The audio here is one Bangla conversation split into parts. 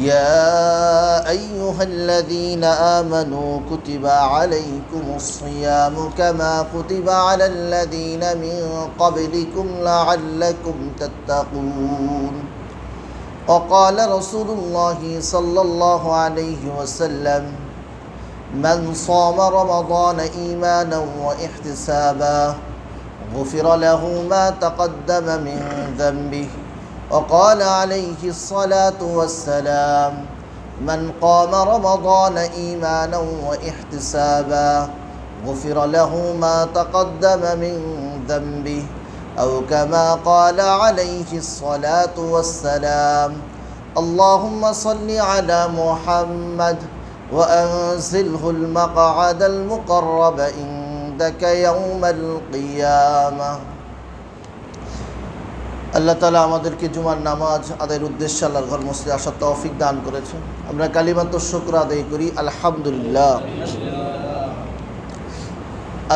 يا أيها الذين آمنوا كتب عليكم الصيام كما كتب على الذين من قبلكم لعلكم تتقون. وقال رسول الله صلى الله عليه وسلم من صام رمضان إيمانا واحتسابا غفر له ما تقدم من ذنبه وقال عليه الصلاة والسلام من قام رمضان إيمانا وإحتسابا غفر له ما تقدم من ذنبه أو كما قال عليه الصلاة والسلام اللهم صل على محمد وأنزله المقعد المقرب عندك يوم القيامة. আল্লাহ তালা আমাদেরকে জুমার নামাজ আদায়ের উদ্দেশ্যে আল্লাহর ঘর মসজিদে আসার তৌফিক দান করেছেন। আমরা কালিমাত শুক্র আদায় করি, আলহামদুলিল্লাহ।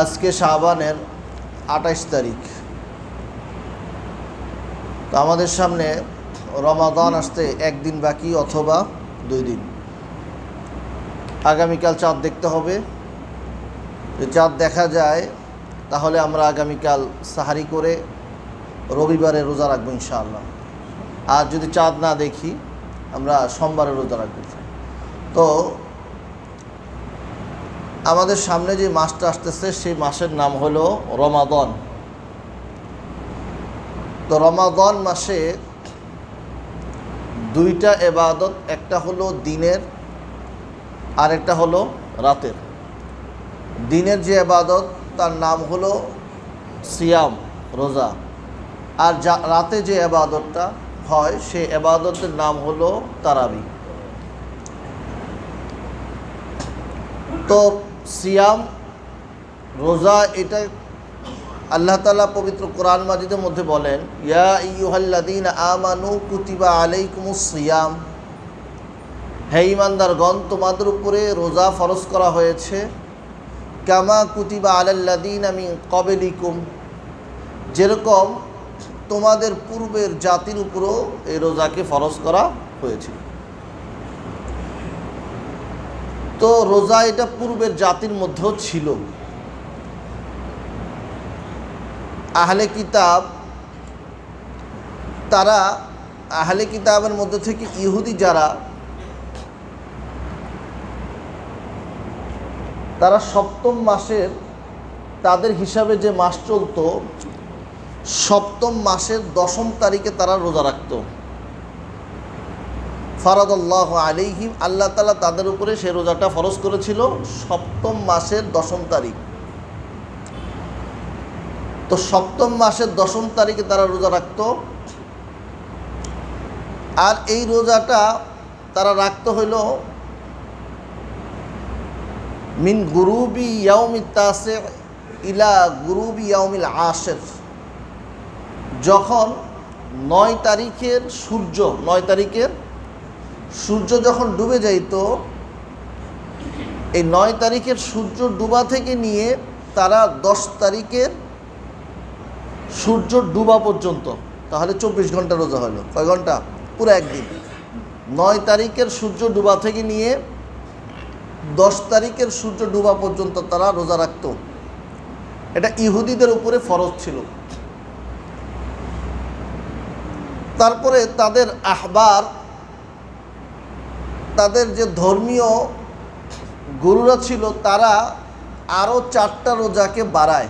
আজকে শাহবানের আঠাইশ তারিখ। তো আমাদের সামনে রমাদান আসতে একদিন বাকি অথবা দুই দিন। আগামীকাল চাঁদ দেখতে হবে। চাঁদ দেখা যায়, তাহলে আমরা আগামীকাল সাহারি করে রবিবারে রোজা রাখব ইনশাআল্লাহ। আর যদি চাঁদ না দেখি, আমরা সোমবারে রোজা রাখব। তো আমাদের সামনে যে মাসটা আসতেছে, সেই মাসের নাম হলো রমাদন। তো রমাদন মাসে দুইটা এবাদত, একটা হলো দিনের আর একটা হলো রাতের। দিনের যে এবাদত, তার নাম হলো সিয়াম, রোজা। আর যা রাতে যে এবাদতটা হয়, সেই এবাদতের নাম হলো তারাবি। তো সিয়াম, রোজা, এটা আল্লাহ তালা পবিত্র কোরআন মাজিদের মধ্যে বলেন, ইয়া ইউহাল্লাদিন আমানু কুতিবা আলাইকুমুস সিয়াম। হে ইমানদারগণ তোমাদের উপরে রোজা ফরজ করা হয়েছে। কামা কুতিবা আলাল্লাদিন আমি কবেলিকুম যেরকম তোমাদের পূর্বের জাতির উপরও এই রোজাকে ফরজ করা হয়েছিল। তো রোজা এটা পূর্বের জাতির মধ্যেও ছিল। আহলে কিতাব, তারা আহলে কিতাবের মধ্যে থেকে ইহুদি যারা, তারা সপ্তম মাসের তাদের হিসাবে যে মাস চলতো সপ্তম মাসের দশম তারিখে তারা রোজা রাখত। ফারাদুল্লাহ আলিহিম আল্লাহ তালা তাদের উপরে সে রোজাটা ফরজ করেছিল সপ্তম মাসের দশম তারিখ। তো সপ্তম মাসের দশম তারিখে তারা রোজা রাখত। আর এই রোজাটা তারা রাখতে হইল মিন গুরুবি ইয়াউমি তাসে ইলা গুরুবি ইয়াউমিল আশের। যখন নয় তারিখের সূর্য, নয় তারিখের সূর্য যখন ডুবে যাইত, এই নয় তারিখের সূর্য ডুবা থেকে নিয়ে তারা দশ তারিখের সূর্য ডুবা পর্যন্ত, তাহলে চব্বিশ ঘণ্টা রোজা হলো। কয় ঘণ্টা? পুরো একদিন। নয় তারিখের সূর্য ডুবা থেকে নিয়ে দশ তারিখের সূর্য ডুবা পর্যন্ত তারা রোজা রাখত। এটা ইহুদিদের উপরে ফরজ ছিল। তারপরে তাদের আহবার, তাদের যে ধর্মীয় গুরুরা ছিল, তারা আরও চারটা রোজাকে বাড়ায়।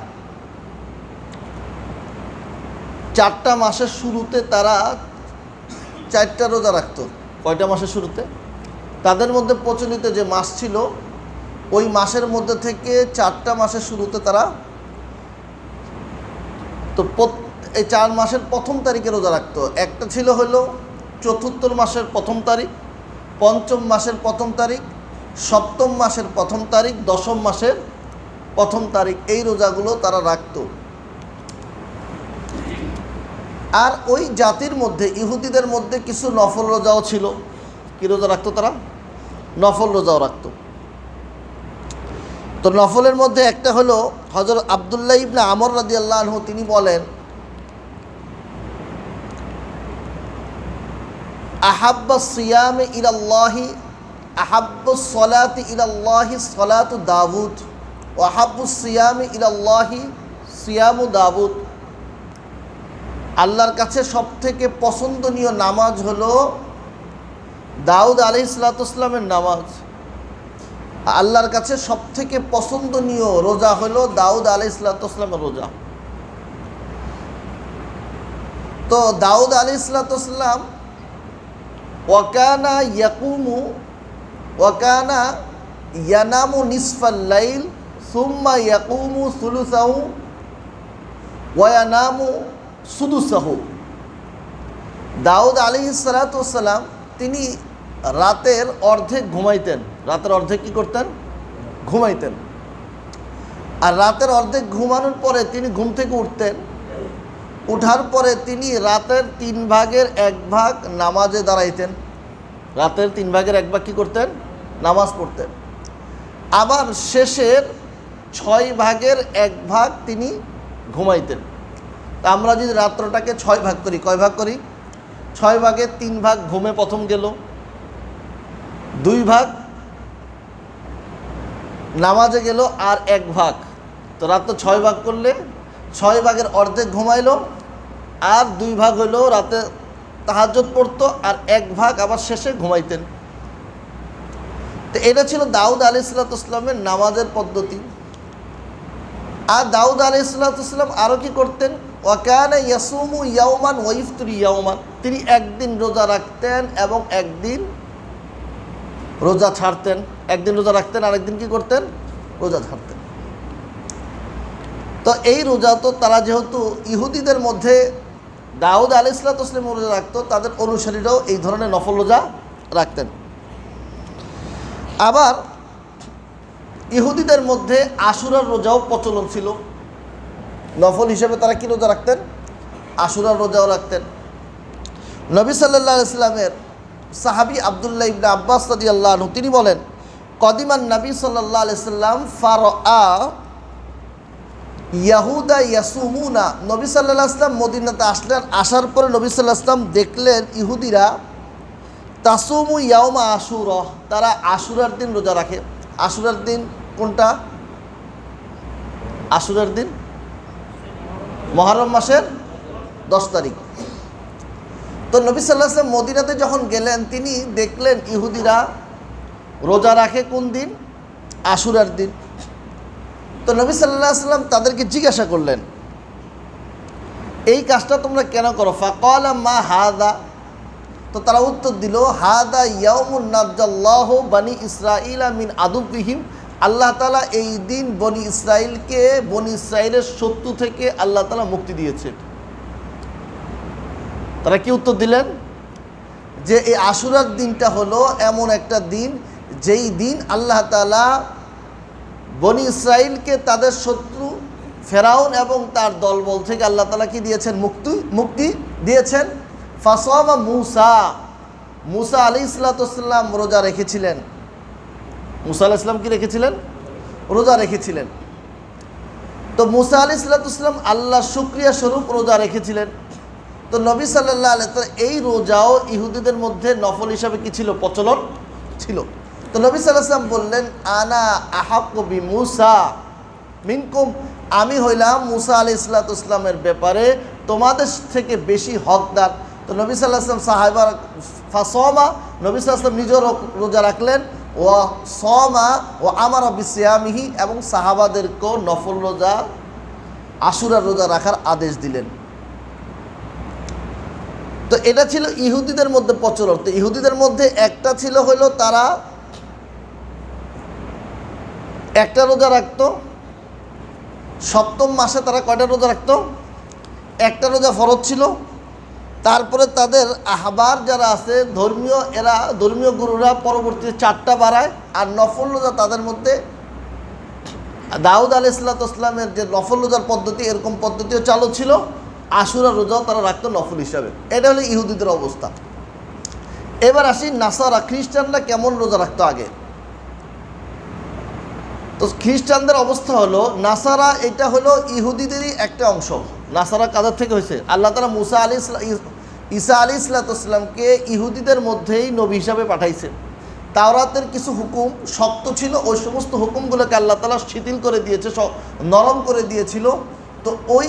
চারটা মাসের শুরুতে তারা চারটা রোজা রাখতো। কয়টা মাসের শুরুতে? তাদের মধ্যে প্রচলিত যে মাস ছিল, ওই মাসের মধ্যে থেকে চারটা মাসের শুরুতে তারা তো প্রত- এই চার মাসের প্রথম তারিখে রোজা রাখতো একটা ছিল হলো চতুর্থ মাসের প্রথম তারিখ, পঞ্চম মাসের প্রথম তারিখ, সপ্তম মাসের প্রথম তারিখ, দশম মাসের প্রথম তারিখ, এই রোজাগুলো তারা রাখতো। আর ওই জাতির মধ্যে, ইহুদিদের মধ্যে কিছু নফল রোজাও ছিল। কি রোজা রাখতো তারা? নফল রোজাও রাখত। তো নফলের মধ্যে একটা হলো হজরত আবদুল্লাহ ইবনে আমর রাদি আল্লাহ তিনি বলেন আহাব্বা সিয়ামে ইলাল্লাহি, আহাব্বু সলাতি ইলাল্লাহি সলাতু দাউদ, ও আহাব্বু সিয়ামে ইলাল্লাহি সিয়ামু দাউদ। আল্লাহর কাছে সবথেকে পছন্দনীয় নামাজ হলো দাউদ আলি ইসলাতামের নামাজ। আল্লাহর কাছে সবথেকে পছন্দনীয় রোজা হলো দাউদ আলি ইসলাতামের রোজা। তো দাউদ আলি ইসলাতাম ওয়াকানা ইয়াকুমু, ওয়াকানা ইয়ানামু নিসফাল্লাইল সুম্মা ইয়াকুমু সুলুসাহু ওয়ানামু সুদুসাহু। দাউদ আলী সালাতাম তিনি রাতের অর্ধেক ঘুমাইতেন। রাতের অর্ধেক কী করতেন? ঘুমাইতেন। আর রাতের অর্ধেক ঘুমানোর পরে তিনি ঘুম থেকে উঠতেন। উঠার পরে তিনি রাতের তিন ভাগের এক ভাগ নামাজে দাঁড়াইতেন। রাতের তিন ভাগের এক ভাগ কী করতেন? নামাজ পড়তেন। আবার শেষের ছয় ভাগের এক ভাগ তিনি ঘুমাইতেন। তা আমরা যদি রাত্রটাকে ছয় ভাগ করি, কয় ভাগ করি? ছয় ভাগের তিন ভাগ ঘুমে প্রথম গেল। দুই ভাগ নামাজে গেল আর এক ভাগ। তো রাত্র ছয় ভাগ করলে ছয় ভাগের অর্ধেক ঘুমাইলো আর দুই ভাগ হইল রাতে তাহাজত পড়তো আর এক ভাগ আবার শেষে ঘুমাইতেন। তো এটা ছিল দাউদ আলি ইসলাতামের নামাজের পদ্ধতি। আর দাউদ আলি ইসলাতাম আরও কি করতেন? ওয়াকানা ইয়াসুমু ইয়াউমান ওয়াইফতুরি ইয়াউমান তিনি একদিন রোজা রাখতেন এবং একদিন রোজা ছাড়তেন। একদিন রোজা রাখতেন আর একদিন কি করতেন? রোজা ছাড়তেন। তো এই রোজা তো তারা যেহেতু ইহুদিদের মধ্যে দাউদ আলি ইসলাতাম রোজা রাখতো, তাদের অনুসারীরাও এই ধরনের নফল রোজা রাখতেন। আবার ইহুদিদের মধ্যে আশুরার রোজাও প্রচলন ছিল। নফল হিসেবে তারা কি রোজা রাখতেন? আশুরার রোজাও রাখতেন। নবী সাল্লাহ ইসলামের সাহাবি আবদুল্লাহ ইবনে আব্বাস সাদি আল্লাহ তিনি বলেন, কদিমান নবী সাল্লাহ আলাইসাল্লাম ফার আ ইয়াহুদা ইয়াসুমুনা, নবী সাল্লাহ আসলাম মদিনাতে আসলেন। আসার পরে নবী সাল্লাহ আসলাম দেখলেন ইহুদিরা তাসুমু ইয়াউমা আশুর, তারা আশুরার দিন রোজা রাখে। আশুরার দিন কোনটা? আশুরার দিন? মহরম মাসের দশ তারিখ। তো নবী সাল্লাহ আসলাম মদিনাতে যখন গেলেন, তিনি দেখলেন ইহুদিরা রোজা রাখে কোন দিন? আশুরার দিন। তো নবী সাল্লাহ সাল্লাম তাদেরকে জিজ্ঞাসা করলেন, এই কাজটা তোমরা কেন করো? ফাকল, মা হাদা। তো তারা উত্তর দিল, হাদা ইয়ামুন নাজ্জাল্লাহ বানি ইসরাইল মিন আদুবিহিম আল্লাহ তালা এই দিন বনি ইসরাইলকে বনি ইসরাইলের শত্রু থেকে আল্লাহ তালা মুক্তি দিয়েছেন। তারা কি উত্তর দিলেন? যে এই আশুরার দিনটা হলো এমন একটা দিন, যেই দিন আল্লাহ তালা বনি ইসরাইলকে তাদের শত্রু ফেরাউন এবং তার দলবল থেকে আল্লাহ তালা কি দিয়েছেন? মুক্তি মুক্তি দিয়েছেন। ফাসমা মুসা মুসা আলি ইসলাতাম রোজা রেখেছিলেন। মুসা আলি ইসলাম কি রেখেছিলেন? রোজা রেখেছিলেন। তো মুসা আলি ইসলাতাম আল্লাহ শুক্রিয়া স্বরূপ রোজা রেখেছিলেন। তো নবী সাল্লাহ আলাই এই রোজাও ইহুদিদের মধ্যে নফল হিসাবে কি ছিল? প্রচলন ছিল। তো নবী সাল্লাম বললেন, আনা আহাকবি মুসা মিনকুম। আমি হইলাম মুসা আলি ইসলাতামের ব্যাপারে তোমাদের থেকে বেশি হকদার। তো নবী সাল্লাহাম সাহাবার ফাসমা নবী সাল্লাম নিজেও রোজা রাখলেন। ও সমা ও আমার বিসিয়ামিহি এবং সাহাবাদেরকেও নফল রোজা, আশুরা রোজা রাখার আদেশ দিলেন। তো এটা ছিল ইহুদিদের মধ্যে প্রচলন। তো ইহুদিদের মধ্যে একটা ছিল হলো তারা একটা রোজা রাখতো, সপ্তম মাসে তারা কয়টা রোজা রাখতো? একটা রোজা ফরজ ছিল। তারপরে তাদের আহবার যারা আছে, ধর্মীয়, এরা ধর্মীয় গুরুরা পরবর্তীতে চারটা বাড়ায়, আর নফল রোজা তাদের মধ্যে দাউদ আলি ইসলাতামের যে নফল রোজার পদ্ধতি, এরকম পদ্ধতিও চালু ছিল। আশুরা রোজাও তারা রাখতো নফল হিসাবে। এটা হলো ইহুদিদের অবস্থা। এবার আসি নাসারা, খ্রিস্টানরা কেমন রোজা রাখতো আগে? তো খ্রিস্টানদের অবস্থা হলো, নাসারা এটা হলো ইহুদিদেরই একটা অংশ। নাসারা কাদের থেকে হয়েছে? আল্লাহ তালা মুসা আলী ঈসা আলী ইসলাতামকে ইহুদিদের মধ্যেই নবী হিসাবে পাঠাইছে তাওরাতের কিছু হুকুম শক্ত ছিল, ওই সমস্ত হুকুমগুলোকে আল্লাহ তালা শিথিল করে দিয়েছে নরম করে দিয়েছিল। তো ওই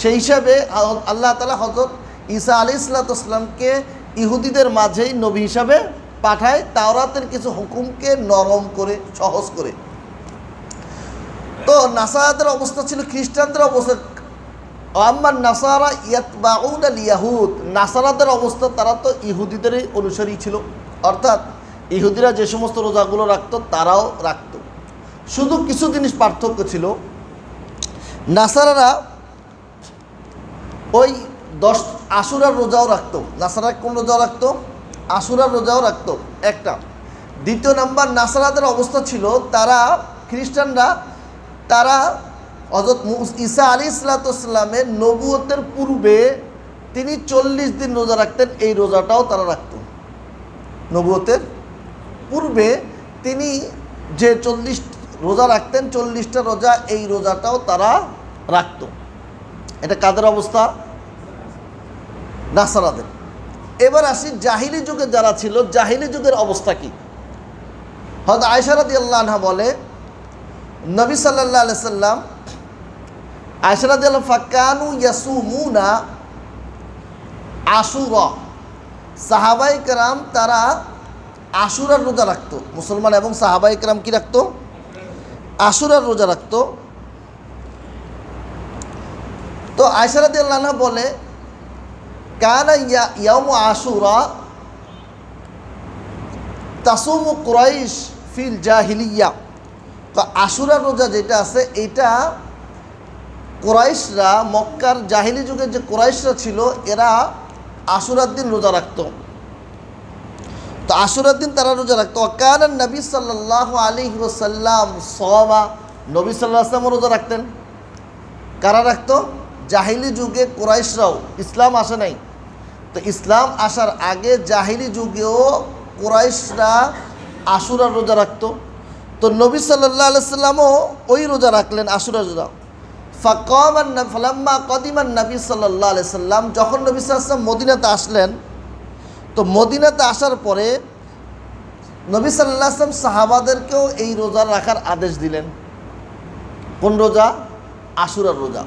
সেই হিসাবে আল্লাহ তালা হজরত ঈসা আলী ইসলাতামকে ইহুদিদের মাঝেই নবী হিসাবে পাঠায় তাওরাতের কিছু হুকুমকে নরম করে, সহজ করে। তো নাসারাদের অবস্থা ছিল খ্রিস্টানদের অবস্থা। আমার নাসারা বাউন আল ইয়াহুদ নাসারাদের অবস্থা তারা তো ইহুদিদেরই অনুসারী ছিল। অর্থাৎ ইহুদিরা যে সমস্ত রোজাগুলো রাখতো, তারাও রাখত। শুধু কিছু জিনিস পার্থক্য ছিল। নাসারারা ওই দশ আশুরার রোজাও রাখত। নাসারা কোন রোজাও রাখতো? আশুরার রোজাও রাখত, একটা। দ্বিতীয় নাম্বার, নাসারাদের অবস্থা ছিল, তারা, খ্রিস্টানরা, তারা হজরত ঈসা আলী ইসলাতামের নবুয়তের পূর্বে তিনি চল্লিশ দিন রোজা রাখতেন, এই রোজাটাও তারা রাখত। নবুয়তের পূর্বে তিনি যে চল্লিশ, রোজা রাখতেন, চল্লিশটা রোজা, এই রোজাটাও তারা রাখত। এটা কাদের অবস্থা? নাসারাদের। এবার আসি জাহিলি যুগে যারা ছিল, জাহিলি যুগের অবস্থা কি? হয়তো আয়সারাদি আল্লাহা বলে, নবী সাল্লাহ আলি সাল্লাম আয়সারাদি ফাকানু ইয়াসুমুনা আশুরা। সাহাবাই কেরাম তারা আশুরার রোজা রাখতো। মুসলমান এবং সাহাবাই কেরাম কি রাখতো? আশুরার রোজা রাখতো। তো আয়সারাদি আল্লাহ বলে কানা ইয়া ইয়ামু আশুরা তাসুমু কুরাইশ ফিল জাহিলিয়া তো আশুরা রোজা যেটা আছে, এটা কোরাইশরা, মক্কার জাহিলি যুগের যে কোরাইশরা ছিল, এরা আশুরার দিন রোজা রাখত। তো আশুরার দিন তারা রোজা রাখতো। অকান নবী সাল্লাহ আলী ওসাল্লাম সবা নবী সাল্লাহ আসলামও রোজা রাখতেন। কারা রাখতো? জাহিলি যুগে কোরাইশরাও। ইসলাম আসে নাই। তো ইসলাম আসার আগে জাহিলি যুগেও কোরাইশরা আশুরার রোজা রাখতো। তো নবী সাল্লাহ আলাইসাল্লামও ওই রোজা রাখলেন আশুরা রোজা। ফাকমান ফালাম্মা কদিমান নবী সাল্লাহ আলাইসাল্লাম যখন নবী সাল্লাম মদিনাতে আসলেন, তো মদিনাতে আসার পরে নবী সাল্লাহ আসলাম সাহাবাদেরকেও এই রোজা রাখার আদেশ দিলেন। কোন রোজা? আশুরার রোজা।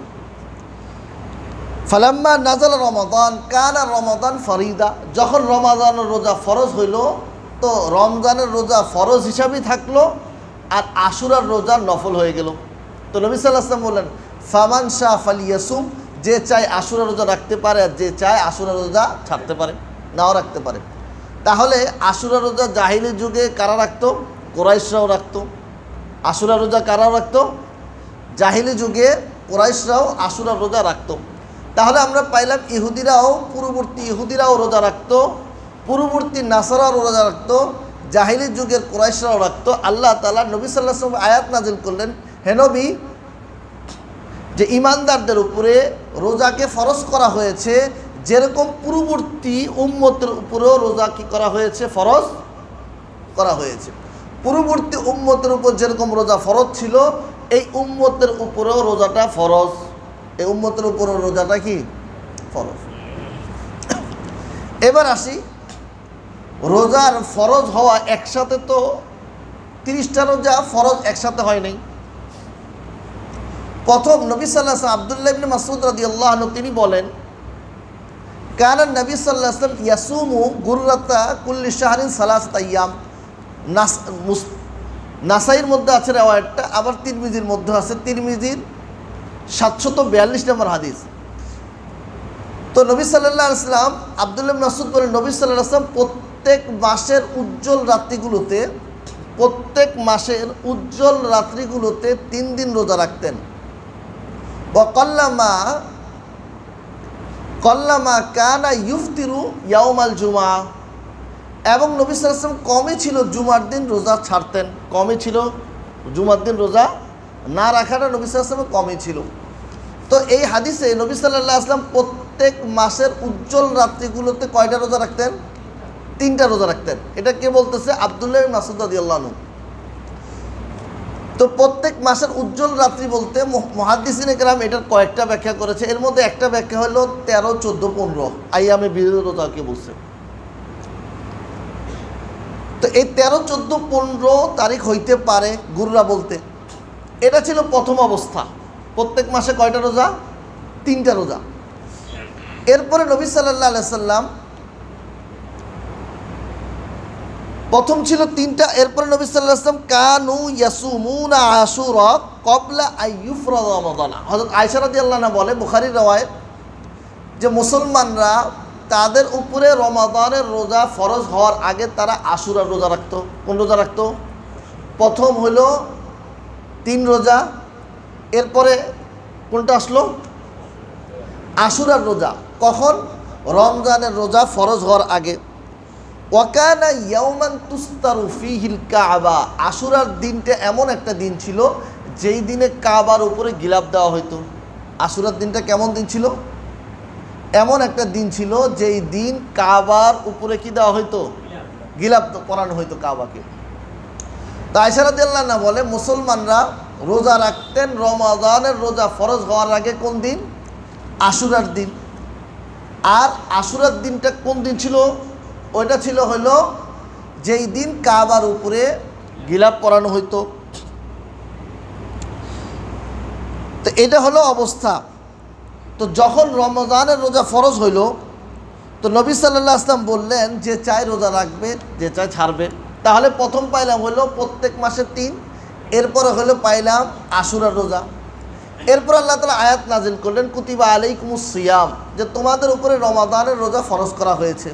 ফালাম্মা নাজাল রমাদান, কানা রমাদান ফরিদা। যখন রমাদানের রোজা ফরজ হইল, তো রমজানের রোজা ফরজ হিসাবেই থাকল আর আশুরার রোজা নফল হয়ে গেল। তো নবী সাল্লাহ আসলাম বললেন, ফামান শাহ ফালিয়াসুম যে চায় আশুরা রোজা রাখতে পারে আর যে চায় আশুরা রোজা ছাড়তে পারে, নাও রাখতে পারে। তাহলে আশুরা রোজা জাহিলি যুগে কারা রাখতো? কোরাইশরাও রাখতো। আশুরা রোজা কারাও রাখতো? জাহিলি যুগে কোরাইশরাও আশুরা রোজা রাখতো। তাহলে আমরা পাইলাম ইহুদিরাও পূর্ববর্তী ইহুদিরাও রোজা রাখতো, পূর্ববর্তী নাসারাও রোজা রাখতো, জাহিলি যুগের কোরাইশরাও রাখতো। আল্লাহ তালা নবী সাল্লাহ আয়াত নাজিল করলেন হেনবি যে ইমানদারদের উপরে রোজাকে ফরজ করা হয়েছে, যেরকম পূর্ববর্তী উম্মতের উপরেও রোজা কি করা হয়েছে? ফরজ করা হয়েছে। পূর্ববর্তী উম্মতের উপর যেরকম রোজা ফরজ ছিল, এই উম্মতের উপরেও রোজাটা ফরজ এই উম্মতের উপর রোজাটা কি? ফরজ। এবার আসি, রোজার ফরজ হওয়া একসাথে তো তিরিশটা রোজা ফরজ একসাথে হয় নাই। প্রথম নবী সাল্লাহ আবদুল্লাহ মাসুদ রাদি আল্লাহ তিনি বলেন কানান নবী সাল্লাহ আসলাম ইয়াসুমু গুরুরাতা কুল্লি শাহরিন সালাস তাইয়াম নাস নাসাইয়ের মধ্যে আছে রেওয়ায়তটা, আবার তিরমিজির মধ্যে আছে। তিরমিজির সাতশত বিয়াল্লিশ নম্বর হাদিস। তো নবী সাল্লাহ আসলাম আবদুল্লাহ মাসুদ বলেন, নবী সাল্লাহ আসলাম প্রত্যেক মাসের উজ্জ্বল রাত্রিগুলোতে, প্রত্যেক মাসের উজ্জ্বল রাত্রিগুলোতে তিন দিন রোজা রাখতেন। বকল্লামা কল্লামা কানা ইউফতিরু ইয়াউমাল জুমা এবং নবী সাল্লাম কমই ছিল জুমার দিন রোজা ছাড়তেন। কমই ছিল জুমার দিন রোজা না রাখাটা নবী সাল্লামের কমই ছিল। তো এই হাদিসে নবী সাল্লাহ আসলাম প্রত্যেক মাসের উজ্জ্বল রাত্রিগুলোতে কয়টা রোজা রাখতেন? তিনটা রোজা রাখতেন। এটা কে বলতেছে? আবদুল্লাহ মাসুদ আল্লাহনু তো প্রত্যেক মাসের উজ্জ্বল রাত্রি বলতে মহাদিসিন গ্রাম এটার কয়েকটা ব্যাখ্যা করেছে। এর মধ্যে একটা ব্যাখ্যা হলো তেরো, চোদ্দ, পনেরো। আইয়ামে বিরোধতাকে বলছে। তো এই তেরো, চোদ্দ, পনেরো তারিখ হইতে পারে গুরুরা বলতে। এটা ছিল প্রথম অবস্থা। প্রত্যেক মাসে কয়টা রোজা? তিনটা রোজা। এরপরে নবী সাল্লাহ সাল্লাম প্রথম ছিল তিনটা, এরপরে নবী সাল্লাহ আসলাম কানু ইয়াসুমুনা আশুরা কবলা আইয়ুফরা রমাদানা। হজরত আয়সারাদি আল্লাহ বলে বুখারি রওয়ায়ত, যে মুসলমানরা তাদের উপরে রমাদানের রোজা ফরজ হওয়ার আগে তারা আশুরার রোজা রাখতো। কোন রোজা রাখতো? প্রথম হলো তিন রোজা, এরপরে কোনটা আসলো? আশুরার রোজা। কখন? রমজানের রোজা ফরজ হওয়ার আগে। ওয়াকানা ইয়াউমান তুস্তারু ফিহিল কাবা। আশুরার দিনটা এমন একটা দিন ছিল, যেই দিনে কাবার উপরে গিলাপ দেওয়া হতো আশুরার দিনটা কেমন দিন ছিল? এমন একটা দিন ছিল, যেই দিন কাবার উপরে কি দেওয়া হতো গিলাপ পরানো হইতো কাবাকে। তো আয়সারাদিল্লাহ না বলে, মুসলমানরা রোজা রাখতেন, রমাদানের রোজা ফরজ হওয়ার আগে কোন দিন? আশুরার দিন। আর আশুরার দিনটা কোন দিন ছিল? ওইটা ছিল হলো যেই দিন কাবার উপরে গিলাপ পরানো হইতো। তো এটা হলো অবস্থা। তো যখন রমজানের রোজা ফরজ হইল, তো নবী সাল্লাহ আসলাম বললেন, যে চাই রোজা রাখবে, যে চাই ছাড়বে। তাহলে প্রথম পাইলাম হলো প্রত্যেক মাসে তিন, এরপরে হলো পাইলাম আশুরার রোজা। এরপর আল্লাহ তালা আয়াত নাজিল করলেন, কুতিবা আলাইকুমুস সিয়াম, যে তোমাদের উপরে রমাদানের রোজা ফরজ করা হয়েছে।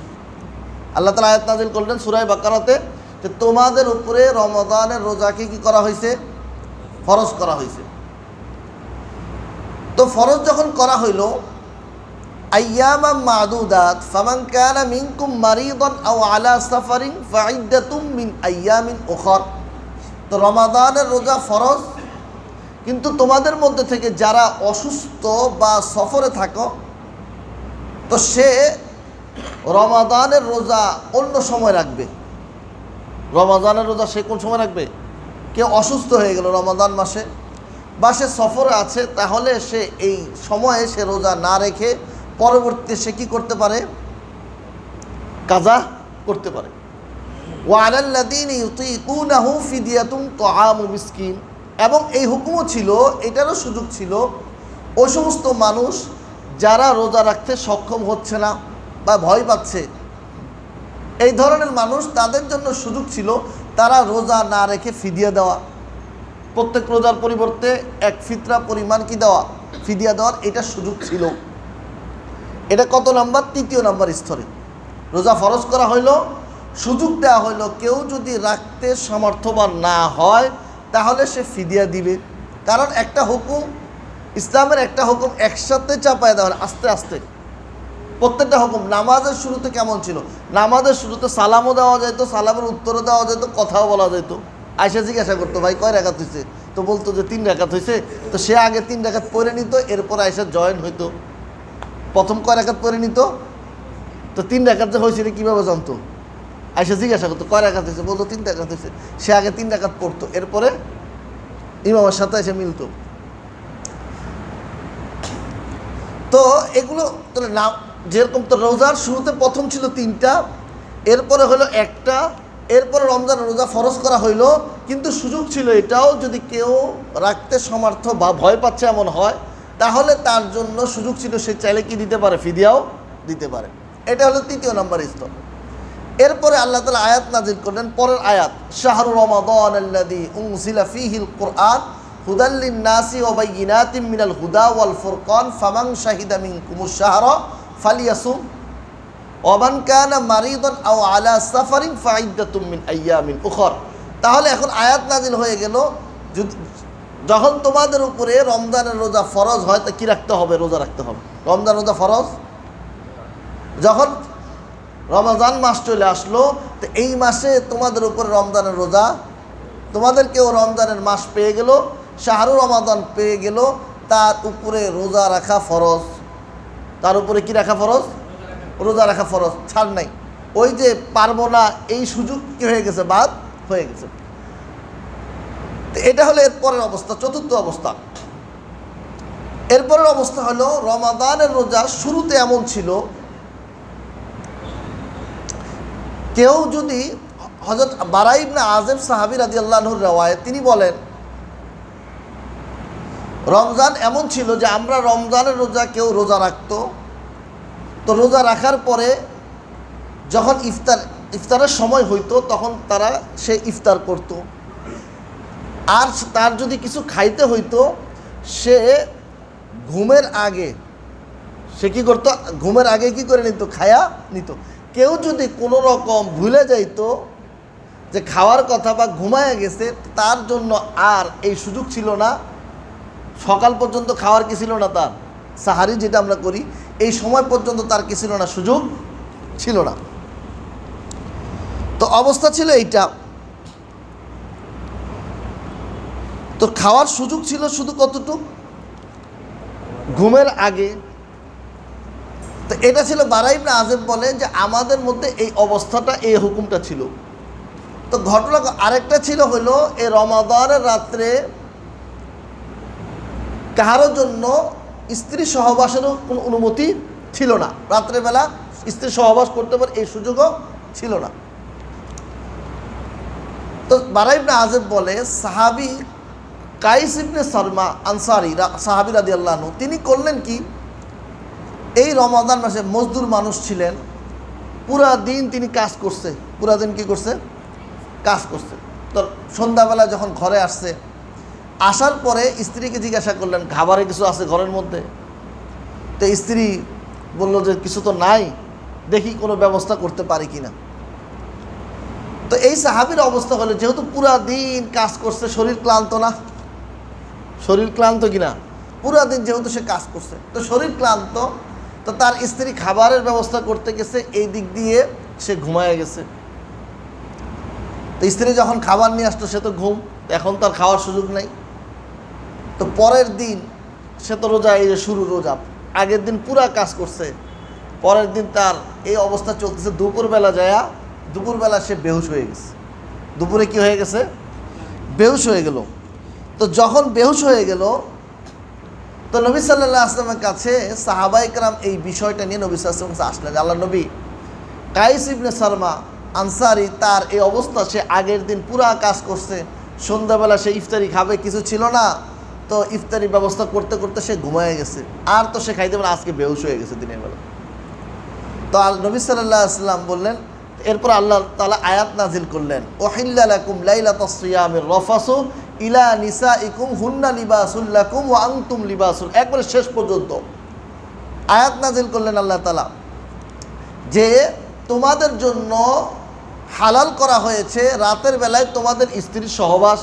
আল্লাহ তালা আয়াত নাজিল করলেন সুরাই বাকারাতে, যে তোমাদের উপরে রমাদানের রোজাকে কি করা হয়েছে? ফরজ করা হয়েছে। তো ফরজ যখন করা হইল আইয়ামা মাদুদাত, ফামান কানা মিনকুম মারিদান আও আলা সাফারিন, ফাইদ্দাতুম মিন আইয়ামিন উখর। তো রমাদানের রোজা ফরজ, কিন্তু তোমাদের মধ্যে থেকে যারা অসুস্থ বা সফরে থাকো, তো সে রমাদানের রোজা অন্য সময় রাখবে। রমাদানের রোজা সে কোন সময় রাখবে? কেউ অসুস্থ হয়ে গেল রমাদান মাসে, বা সে সফরে আছে, তাহলে সে এই সময়ে সে রোজা না রেখে পরবর্তীতে সে কী করতে পারে? কাজা করতে পারে। এবং এই হুকুমও ছিল, এটারও সুযোগ ছিল ওই সমস্ত মানুষ যারা রোজা রাখতে সক্ষম হচ্ছে না বা ভয় পাচ্ছে, এই ধরনের মানুষ তাদের জন্য সুযোগ ছিল, তারা রোজা না রেখে ফিদিয়া দেওয়া। প্রত্যেক রোজার পরিবর্তে এক ফিতরা পরিমাণ কি দেওয়া? ফিদিয়া দেওয়ার এটা সুযোগ ছিল। এটা কত নাম্বার? তৃতীয় নাম্বার স্তরে। রোজা ফরজ করা হইল, সুযোগ দেওয়া হইল, কেউ যদি রাখতে সমর্থবান না হয়, তাহলে সে ফিদিয়া দিবে। কারণ একটা হুকুম, ইসলামের একটা হুকুম একসাথে চাপায় দেওয়া আস্তে আস্তে। প্রত্যেকটা হুকুম, নামাজের শুরুতে কেমন ছিল? নামাজের শুরুতে সালামও দেওয়া যেত সালামের উত্তরও দেওয়া যেত কথাও বলা যেত আয়সা জিজ্ঞাসা করতো, ভাই, কয় রেখাত হয়েছে তো বলতো যে, তিন রেখাত হয়েছে তো সে আগে তিন রেখাত পরে নিত, এরপর আয়সা জয়েন হইতো। প্রথম কয় রেখাত পরে নিত? তো তিন রেখাত যে হয়েছিল কীভাবে জানতো? আয়সা জিজ্ঞাসা করতো, কয় রেখাত হয়েছে? বলতো, তিন রেখাত হয়েছে। সে আগে তিন রেখাত পড়তো, এরপরে ইমামের সাথে এসে মিলতো। তো এগুলো, তাহলে না, যেরকম তো রোজার শুরুতে প্রথম ছিল তিনটা, এরপরে হলো একটা, এরপরে রমজান রোজা ফরজ করা হইল, কিন্তু সুযোগ ছিল এটাও যদি কেউ রাখতে সমর্থ বা ভয় পাচ্ছে এমন হয় তাহলে তার জন্য সুযোগ ছিল, সে চাইলে কি দিতে পারে? ফিদিয়াও দিতে পারে। এটা হলো তৃতীয় নম্বর স্তর। এরপরে আল্লাহ তালা আয়াত নাজির করলেন, পরের আয়াত, শাহরু ফিহিল কোরআন হুদাল্লিন নাসি ওবাইনাতিম মিনাল হুদা ওয়াল ফুরকান ফামাং শাহিদা মিনকুমুশ শাহরা ফালিয়াসুম ওমান কানা মারিদন আও আলা সাফারিন ফাইদাতুম মিন আইয়ামিন উখর। তাহলে এখন আয়াত নাজিল হয়ে গেল যখন তোমাদের উপরে রমজানের রোজা ফরজ হয়, তা কী রাখতে হবে? রোজা রাখতে হবে। রমজান রোজা ফরজ? যখন রমজান মাস চলে আসলো, তো এই মাসে তোমাদের উপরে রমজানের রোজা, তোমাদেরকেও রমজানের মাস পেয়ে গেল শাহরুর রমাদান পেয়ে গেল, তার উপরে রোজা রাখা ফরজ। তার উপরে কি রাখা ফরজ? রোজা রাখা ফরজ। ছাড় নাই। ওই যে পারব না, এই সুযোগ কি হয়ে গেছে? বাদ হয়ে গেছে। এটা হলো এর পরের অবস্থা, চতুর্থ অবস্থা। এরপরের অবস্থা হলো রমাদানের রোজা শুরুতে এমন ছিল, কেউ যদি হজরত বারাইব না আজেব সাহাবি রাজি আল্লাহর রেওয়ায় তিনি বলেন, রমজান এমন ছিল যে আমরা রমজানের রোজা কেউ রোজা রাখতো। তো রোজা রাখার পরে যখন ইফতার, ইফতারের সময় হইতো, তখন তারা সে ইফতার করত। আর তার যদি কিছু খাইতে হইতো, সে ঘুমের আগে, সে কি করতো? ঘুমের আগে কি করে নিত? খায়া নিত। কেউ যদি কোনো রকম ভুলে যাইতো যে খাওয়ার কথা বা ঘুমায় গেছে, তার জন্য আর এই সুযোগ ছিল না। সকাল পর্যন্ত খাওয়ার কি ছিল না তার? সাহারি যেটা আমরা করি, এই সময় পর্যন্ত তার কি ছিল না? সুযোগ ছিল না। তো অবস্থা ছিল এইটা। তো খাওয়ার সুযোগ ছিল শুধু কতটুক? ঘুমের আগে। তো এটা ছিল বারাইবনে আজেব বলেন যে আমাদের মধ্যে এই অবস্থাটা, এই হুকুমটা ছিল। তো ঘটনা আরেকটা ছিল হলো এই রমাদানের রাত্রে কাহারোর জন্য স্ত্রী সহবাসেরও কোনো অনুমতি ছিল না। রাত্রেবেলা স্ত্রী সহবাস করতে পারে, এই সুযোগও ছিল না। তো বারাইবনে আজেব বলে, সাহাবি কাইস ইবনে শর্মা আনসারি সাহাবি রাদি আল্লাহনু তিনি করলেন কি? এই রমাদান মাসে মজদুর মানুষ ছিলেন। পুরা দিন তিনি কাজ করছে। পুরা দিন কি করছে? কাজ করছে। তো সন্ধ্যাবেলা যখন ঘরে আসছে, আসার পরে স্ত্রীকে জিজ্ঞাসা করলেন, খাবারে কিছু আছে ঘরের মধ্যে? তো স্ত্রী বলল যে, কিছু তো নাই, দেখি কোনো ব্যবস্থা করতে পারি কি না তো এই সাহাবির অবস্থা হলো, যেহেতু পুরা দিন কাজ করছে, শরীর ক্লান্ত না শরীর ক্লান্ত কিনা? পুরা দিন যেহেতু সে কাজ করছে। তো শরীর ক্লান্ত, তো তার স্ত্রী খাবারের ব্যবস্থা করতে গেছে, এই দিক দিয়ে সে ঘুমায় গেছে। তো স্ত্রী যখন খাবার নিয়ে আসতো, সে তো ঘুম, এখন তার খাওয়ার সুযোগ নেই। তো পরের দিন সে তো রোজা, এই যে শুরু রোজা, আগের দিন পুরা কাজ করছে, পরের দিন তার এই অবস্থা চলতেছে, দুপুরবেলা যায়া, দুপুরবেলা সে বেহুশ হয়ে গেছে। দুপুরে কি হয়ে গেছে? বেহুশ হয়ে গেল। তো যখন বেহুশ হয়ে গেল, তো নবী সাল্লাহ আসলামের কাছে সাহাবাইকরাম এই বিষয়টা নিয়ে নবী সাল্লাম কাছে আসলেন আল্লাহ নবী। কাইস ইবনে শর্মা আনসারি, তার এই অবস্থা, সে আগের দিন পুরা কাজ করছে, সন্ধ্যাবেলা সে ইফতারি খাবে, কিছু ছিল না, তো ইফতারি ব্যবস্থা করতে করতে সে ঘুমায় গেছে। আর তো সে খাইতে পারে আজকে বেহুশ হয়ে গেছে দিনের বেলা। তো আল নবী সাল্লাহ আসলাম বললেন, এরপর আল্লাহ তালা আয়াত নাজিল করলেন ওহিল্লাকুম লাইলা তসিয়ামের রফাসু ইলা নিসা ইকুম হুন্না লিবাসুল্লাকুম ও আংতুম লিবাসুল একবারে শেষ পর্যন্ত আয়াত নাজিল করলেন আল্লাহ তালা যে তোমাদের জন্য হালাল করা হয়েছে রাতের বেলায় তোমাদের স্ত্রীর সহবাস।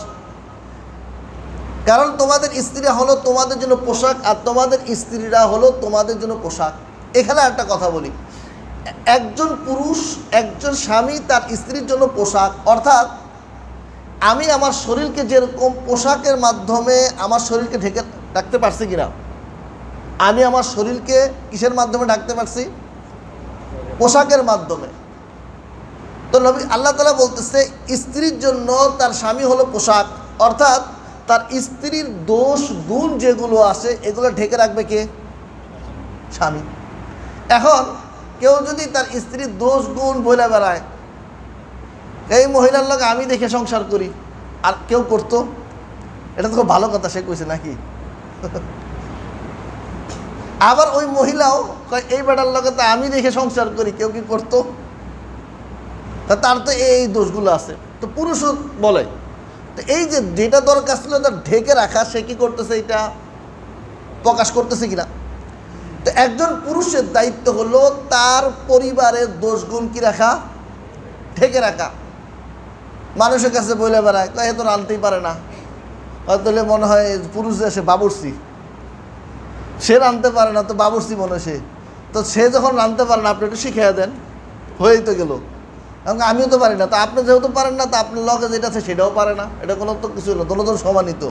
কারণ তোমাদের স্ত্রীরা হলো তোমাদের জন্য পোশাক আর তোমাদের স্ত্রীরা হলো তোমাদের জন্য পোশাক। এখানে একটা কথা বলি। একজন পুরুষ, একজন স্বামী তার স্ত্রীর জন্য পোশাক। অর্থাৎ আমি আমার শরীরকে যেরকম পোশাকের মাধ্যমে আমার শরীরকে ঢেকে ডাকতে পারছি কিনা? আমি আমার শরীরকে কিসের মাধ্যমে ডাকতে পারছি? পোশাকের মাধ্যমে। তো নবী আল্লাহ তালা বলতেছে, স্ত্রীর জন্য তার স্বামী হলো পোশাক। অর্থাৎ তার স্ত্রীর দোষ, গুণ যেগুলো আছে, এগুলো ঢেকে রাখবে কে? স্বামী। এখন কেউ যদি তার স্ত্রীর দোষ, গুণ বলে বেড়ায় এই মহিলার লোক আমি দেখে সংসার করি। আর কেউ করতো? এটা তো খুব ভালো কথা সে কইছে নাকি? আবার ওই মহিলাও এই বেটার লোকে তো আমি দেখে সংসার করি, কেউ কি করতো? তা তার তো এই দোষগুলো আছে। তো পুরুষও বলে, তো এই যে যেটা দরকার ছিল তার ঢেকে রাখা, সে কি করতেছে এটা? প্রকাশ করতেছে কিনা? তো একজন পুরুষের দায়িত্ব হলো তার পরিবারের দোষগুণ কি রাখা? ঢেকে রাখা। মানুষের কাছে বলে বেড়ায় এ তো রানতেই পারে না। হয়তো মনে হয় পুরুষ দেশে বাবুর্সি সে রানতে পারে না, তো বাবুরসি মনে সে। তো সে যখন রানতে পারে না, আপনি একটু শিখিয়ে দেন। হয়েই তো গেল। এবং আমিও তো পারি না, তো আপনি যেহেতু পারেন না, তো আপনার লগে যেটা আছে সেটাও পারে না। এটা কোনো তো কিছু না দোনো সমানিত।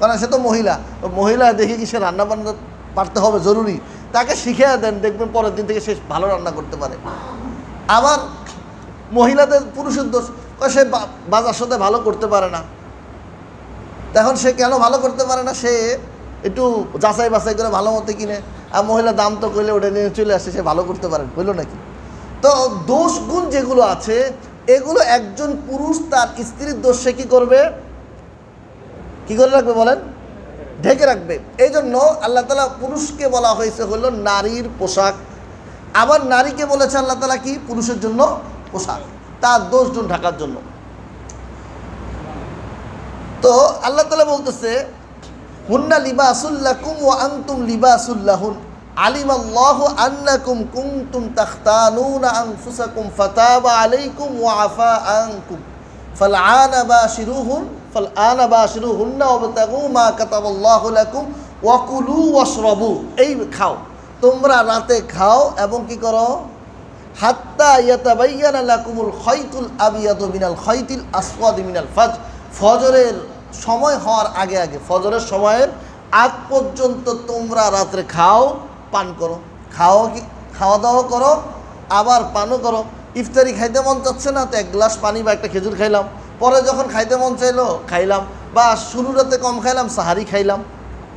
কারণ সে তো মহিলা মহিলা দেখে কি সে রান্না বান্না পারতে হবে? জরুরি। তাকে শিখিয়ে দেন, দেখবেন পরের দিন থেকে সে ভালো রান্না করতে পারে। আবার মহিলাদের পুরুষের দোষ কয় সে বাজার সাথে ভালো করতে পারে না। এখন সে কেন ভালো করতে পারে না? সে একটু যাচাই বাছাই করে ভালো মতো কিনে। আর মহিলা দাম তো করলে ওটা নিয়ে চলে আসে, সে ভালো করতে পারে বুঝলো নাকি? তো দোষ গুণ যেগুলো আছে, এগুলো একজন পুরুষ তার স্ত্রীর দোষ সে কী করবে? কি করে রাখবে বলেন? ঢেকে রাখবে। এই জন্য আল্লাহ তালা পুরুষকে বলা হয়েছে হলো নারীর পোশাক। আবার নারীকে বলেছে আল্লাহ তালা কি? পুরুষের জন্য পোশাক। তার দোষ গুণ ঢাকার জন্য। তো আল্লাহ তালা বলতেছে, হুন্না লিবাসুল্লাকুম ও আন্তুম লিবাসুল্লাহুন আলিম আল্লাহ আন্নাকুম কুনতুম তাখতানুনা ফাতাবা আলাইকুম আফা এই খাও, তোমরা রাতে খাও এবং কি করো? হাত্তা ইয়াতাবাইয়ানা লাকুমুল খাইতুল আবিয়াদু মিনাল খাইতিল আসওয়াদি মিনাল ফাজ। ফজরের সময় হওয়ার আগে আগে, ফজরের সময়ের আগ পর্যন্ত তোমরা রাত্রে খাও, পান করো। খাও কি? খাওয়া দাওয়া করো, আবার পানও করো। ইফতারি খাইতে মন চাচ্ছে না, তো এক গ্লাস পানি বা একটা খেজুর খাইলাম। পরে যখন খাইতে মন চাইলো, খাইলাম। বা শুরু রাতে কম খাইলাম, সাহারি খাইলাম।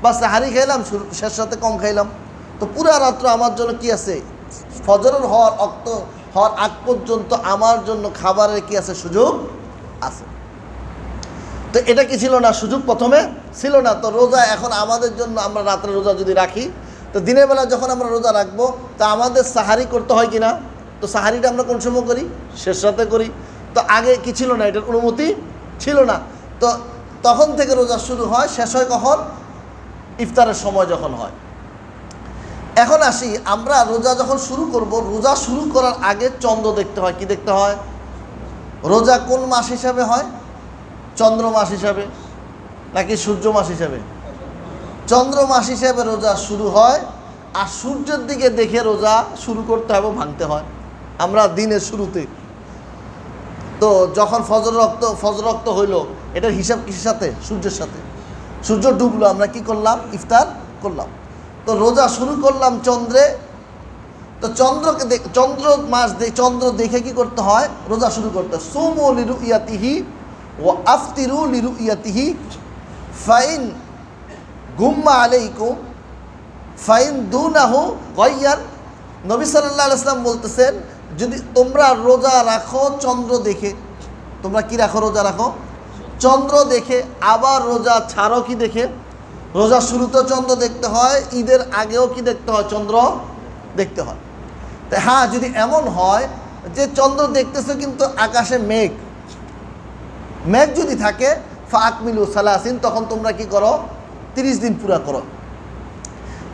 বা সাহারি খাইলাম শেষ রাতে কম খাইলাম। তো পুরা রাত্র আমার জন্য কি আছে? ফজরের হওয়ার অক্ত, হওয়ার আগ পর্যন্ত আমার জন্য খাবারের কি আছে সুযোগ? আছে। তো এটা কি ছিল না সুযোগ? প্রথমে ছিল না। তো রোজা এখন আমাদের জন্য আমরা রাত্রে রোজা যদি রাখি, তো দিনের বেলা যখন আমরা রোজা রাখব, তা আমাদের সাহারি করতে হয় কি না তো সাহারিটা আমরা কোন সময় করি? শেষ রাতে করি। তো আগে কি ছিল না? এটার অনুমতি ছিল না। তো তখন থেকে রোজা শুরু হয়। শেষ হয় কখন? ইফতারের সময় যখন হয়। এখন আসি, আমরা রোজা যখন শুরু করব, রোজা শুরু করার আগে চন্দ্র দেখতে হয়, কি দেখতে হয়? রোজা কোন মাস হিসাবে হয়? চন্দ্র মাস হিসাবে নাকি সূর্য মাস হিসাবে? চন্দ্র মাস হিসাবে রোজা শুরু হয় আর সূর্যের দিকে দেখে রোজা শুরু করতে হবে ভাঙতে হয়। আমরা দিনের শুরুতে। তো যখন ফজর রক্ত ফজর রক্ত হইল, এটার হিসাব কিসের সাথে? সূর্যের সাথে। সূর্য ডুবলো, আমরা কি করলাম? ইফতার করলাম। তো রোজা শুরু করলাম চন্দ্রে। তো চন্দ্রকে চন্দ্র মাস চন্দ্র দেখে কি করতে হয়? রোজা শুরু করতে সুমো লিরু ইয়াতিহি ও আফতিরু লিরু ইয়াতিহি ফাইন গুম্মা আলাইকুম, ফাইন দু না দুনাহু গয়ান নবী সাল্লাহ ইসলাম বলতেছেন, যদি তোমরা রোজা রাখো, চন্দ্র দেখে, তোমরা কি রাখো? রোজা রাখো। চন্দ্র দেখে, আবার রোজা ছাড়ো কি দেখে? রোজা শুরুতেও চন্দ্র দেখতে হয়, ঈদের আগেও কি দেখতে হয়? চন্দ্র দেখতে হয়। তা হ্যাঁ যদি এমন হয় যে চন্দ্র দেখতেছো কিন্তু আকাশে মেঘ মেঘ যদি থাকে ফাক মিলু সালাসিন, তখন তোমরা কি করো? তিরিশ দিন পুরা করো।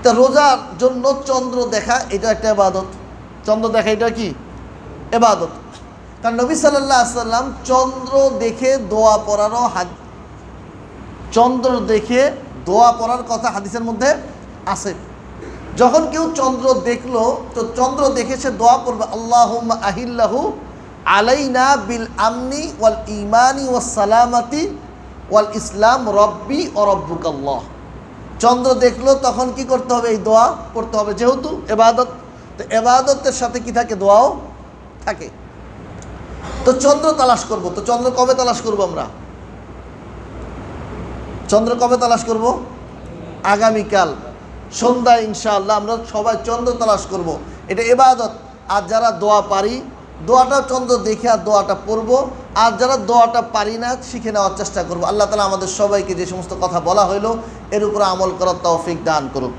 তা রোজার জন্য চন্দ্র দেখা, এটা একটা এবাদত। চন্দ্র দেখা এটা কি? এবাদত। কারণ নবী সাল্লাহ সাল্লাম চন্দ্র দেখে দোয়া পড়ারও হাদ চন্দ্র দেখে দোয়া পড়ার কথা হাদিসের মধ্যে আছে। যখন কেউ চন্দ্র দেখল, তো চন্দ্র দেখে সে দোয়া করবে আল্লাহ আহিল্লাহু আলাইনা বিল আমনি ওয়াল ইমানি ওয়াল সালামাতি ওয়াল ইসলাম রব্বি ও রব্বুকাল্লাহ। চন্দ্র দেখল, তখন কি করতে হবে? এই দোয়া করতে হবে, যেহেতু এবাদত, তো এবাদতের সাথে কি থাকে? দোয়াও থাকে। তো চন্দ্র তালাশ করব, তো চন্দ্র কবে তালাশ করব আমরা? চন্দ্র কবে তালাশ করব? আগামীকাল। সন্ধ্যা ইনশাআল্লাহ আমরা সবাই চন্দ্র তালাশ করব। এটা এবাদত আর যারা দোয়া পারি দোয়াটা চন্দ্র দেখে আর দোয়াটা পড়ব। আর যারা দোয়াটা পারি না, শিখে নেওয়ার চেষ্টা করব। আল্লাহ তালা আমাদের সবাইকে যে সমস্ত কথা বলা হইল, এর উপর আমল করার তৌফিক দান করুক।